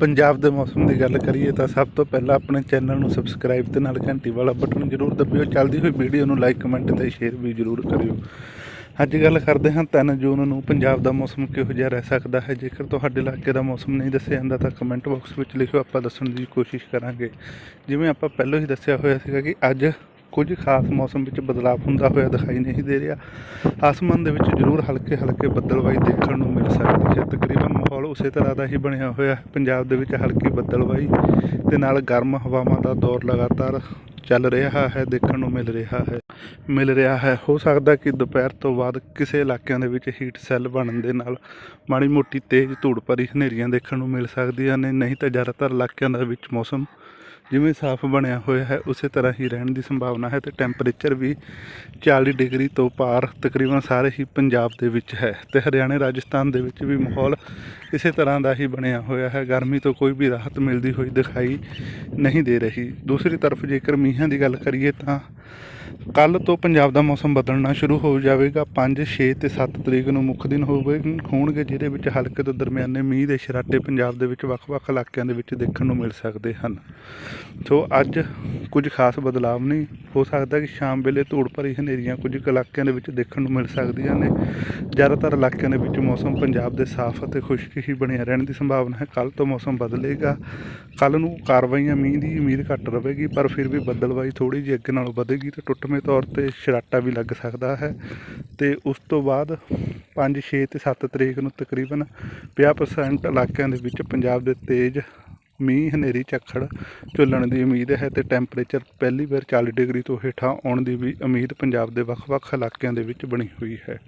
ਪੰਜਾਬ ਦੇ ਮੌਸਮ ਦੀ ਗੱਲ ਕਰੀਏ ਤਾਂ ਸਭ ਤੋਂ ਪਹਿਲਾਂ ਆਪਣੇ ਚੈਨਲ ਨੂੰ ਸਬਸਕ੍ਰਾਈਬ ਤੇ ਨਾਲ ਘੰਟੀ ਵਾਲਾ ਬਟਨ ਜ਼ਰੂਰ ਦਬਿਓ। ਚੱਲਦੀ ਹੋਈ ਵੀਡੀਓ ਨੂੰ ਲਾਈਕ ਕਮੈਂਟ ਤੇ ਸ਼ੇਅਰ ਵੀ ਜ਼ਰੂਰ ਕਰਿਓ। ਅੱਜ ਗੱਲ ਕਰਦੇ ਹਾਂ 3 ਜੂਨ ਨੂੰ ਪੰਜਾਬ ਦਾ ਮੌਸਮ ਕਿਹੋ ਜਿਹਾ ਰਹਿ ਸਕਦਾ ਹੈ? ਜੇਕਰ ਤੁਹਾਡੇ ਇਲਾਕੇ ਦਾ ਮੌਸਮ ਨਹੀਂ ਦੱਸਿਆ ਜਾਂਦਾ ਤਾਂ ਕਮੈਂਟ ਬਾਕਸ ਵਿੱਚ ਲਿਖਿਓ। ਆਪਾਂ ਦੱਸਣ ਦੀ ਕੋਸ਼ਿਸ਼ ਕਰਾਂਗੇ। ਜਿਵੇਂ ਆਪਾਂ ਪਹਿਲਾਂ ਹੀ ਦੱਸਿਆ ਹੋਇਆ ਸੀਗਾ ਕਿ ਅੱਜ ਕੁਝ ਖਾਸ ਮੌਸਮ ਵਿੱਚ ਬਦਲਾਅ ਹੁੰਦਾ ਹੋਇਆ ਦਿਖਾਈ ਨਹੀਂ ਦੇ ਰਿਹਾ। ਆਸਮਾਨ ਦੇ ਵਿੱਚ ਜ਼ਰੂਰ ਹਲਕੇ ਹਲਕੇ ਬੱਦਲਵਾਈ ਦੇਖਣ ਨੂੰ ਮਿਲ ਸਕਦੀ ਹੈ। ਤਕਰੀਬਨ ਮਾਹੌਲ ਉਸੇ ਤਰ੍ਹਾਂ ਦਾ ਹੀ ਬਣਿਆ ਹੋਇਆ। ਹੈ ਪੰਜਾਬ ਦੇ ਵਿੱਚ ਹਲਕੀ ਬੱਦਲਵਾਈ ਤੇ ਨਾਲ ਗਰਮ ਹਵਾਵਾਂ ਦਾ ਦੌਰ ਲਗਾਤਾਰ ਚੱਲ ਰਿਹਾ ਹੈ, ਦੇਖਣ ਨੂੰ ਮਿਲ ਰਿਹਾ ਹੈ। ਮਿਲ ਰਿਹਾ ਹੈ। ਹੋ ਸਕਦਾ ਕਿ ਦੁਪਹਿਰ ਤੋਂ ਬਾਅਦ ਕਿਸੇ ਇਲਾਕਿਆਂ ਦੇ ਵਿੱਚ ਹੀਟ ਸੈੱਲ ਬਣਨ ਦੇ ਨਾਲ ਮਾੜੀ ਮੋਟੀ ਤੇਜ਼ ਧੂੜ ਭਰੀ ਹਨੇਰੀਆਂ ਦੇਖਣ ਨੂੰ ਮਿਲ ਸਕਦੀਆਂ ਨੇ। ਨਹੀਂ ਤਾਂ ਜ਼ਿਆਦਾਤਰ ਇਲਾਕਿਆਂ ਦੇ ਵਿੱਚ ਮੌਸਮ ਜਿਵੇਂ ਸਾਫ਼ ਬਣਿਆ ਹੋਇਆ ਹੈ, ਉਸੇ ਤਰ੍ਹਾਂ ਹੀ ਰਹਿਣ ਦੀ ਸੰਭਾਵਨਾ ਹੈ ਤੇ ਟੈਂਪਰੇਚਰ ਵੀ 40 ਡਿਗਰੀ ਤੋਂ ਪਾਰ ਤਕਰੀਬਨ ਸਾਰੇ ਹੀ ਪੰਜਾਬ ਦੇ ਵਿੱਚ ਹੈ ਤੇ ਹਰਿਆਣਾ, ਰਾਜਸਥਾਨ ਦੇ ਵਿੱਚ ਵੀ ਮਾਹੌਲ ਇਸੇ ਤਰ੍ਹਾਂ ਦਾ ਹੀ ਬਣਿਆ ਹੋਇਆ ਹੈ। ਗਰਮੀ ਤੋਂ ਕੋਈ ਵੀ ਰਾਹਤ ਮਿਲਦੀ ਹੋਈ ਦਿਖਾਈ ਨਹੀਂ ਦੇ ਰਹੀ। ਦੂਸਰੀ ਤਰਫ ਜੇਕਰ ਮੀਂਹਾਂ ਦੀ ਗੱਲ ਕਰੀਏ ਤਾਂ ਕੱਲ ਤੋਂ ਪੰਜਾਬ ਦਾ ਮੌਸਮ ਬਦਲਣਾ ਸ਼ੁਰੂ ਹੋ ਜਾਵੇਗਾ। 5 6 ਤੇ 7 ਤਰੀਕ ਨੂੰ ਮੁੱਖ ਦਿਨ ਹੋਵੇ ਹੋਣਗੇ, ਜਿਹਦੇ ਵਿੱਚ ਹਲਕੇ ਤੋਂ ਦਰਮਿਆਨੇ ਮੀਂਹ ਦੇ ਸ਼ਰਾਟੇ ਪੰਜਾਬ ਦੇ ਵਿੱਚ ਵੱਖ-ਵੱਖ ਇਲਾਕਿਆਂ ਦੇ ਵਿੱਚ ਦੇਖਣ ਨੂੰ ਮਿਲ ਸਕਦੇ ਹਨ। ਸੋ ਅੱਜ ਕੁਝ ਖਾਸ ਬਦਲਾਵ ਨਹੀਂ, ਹੋ ਸਕਦਾ ਕਿ ਸ਼ਾਮ ਵੇਲੇ ਧੂੜ ਭਰੀ ਹਨੇਰੀਆਂ ਕੁਝ ਕੁ ਇਲਾਕਿਆਂ ਦੇ ਵਿੱਚ ਦੇਖਣ ਨੂੰ ਮਿਲ ਸਕਦੀਆਂ ਨੇ। ਜ਼ਿਆਦਾਤਰ ਇਲਾਕਿਆਂ ਦੇ ਵਿੱਚ ਮੌਸਮ ਪੰਜਾਬ ਦੇ ਸਾਫ਼ ਅਤੇ ਖੁਸ਼ਕ ਹੀ ਬਣਿਆ ਰਹਿਣ ਦੀ ਸੰਭਾਵਨਾ ਹੈ। ਕੱਲ ਤੋਂ ਮੌਸਮ ਬਦਲੇਗਾ। ਕੱਲ ਨੂੰ ਕਾਰਵਾਈਆਂ ਮੀਂਹ ਦੀ ਉਮੀਦ ਘੱਟ ਰਹੇਗੀ, ਪਰ ਫਿਰ ਵੀ ਬੱਦਲਬਾਈ ਥੋੜੀ ਜਿਹੀ ਅੱਗੇ ਨਾਲੋਂ ਵਧੇਗੀ ਤੇ ਟੁੱਟਵੇਂ ਤੌਰ ਤੇ ਸ਼ਰਾਟਾ ਵੀ ਲੱਗ ਸਕਦਾ ਹੈ ਤੇ ਉਸ ਤੋਂ ਬਾਅਦ 5 6 ਤੇ 7 ਤਰੀਕ ਨੂੰ ਤਕਰੀਬਨ 50% ਇਲਾਕਿਆਂ ਦੇ ਵਿੱਚ ਪੰਜਾਬ ਦੇ ਤੇਜ਼ ਮੀਂਹ, ਹਨੇਰੀ, ਝੱਖੜ ਝੁੱਲਣ ਦੀ ਉਮੀਦ ਹੈ ਤੇ ਟੈਂਪਰੇਚਰ ਪਹਿਲੀ ਵਾਰ 40 ਡਿਗਰੀ ਤੋਂ ਹੇਠਾਂ ਆਉਣ ਦੀ ਵੀ ਉਮੀਦ ਪੰਜਾਬ ਦੇ ਵੱਖ-ਵੱਖ ਇਲਾਕਿਆਂ ਦੇ ਵਿੱਚ ਬਣੀ ਹੋਈ ਹੈ।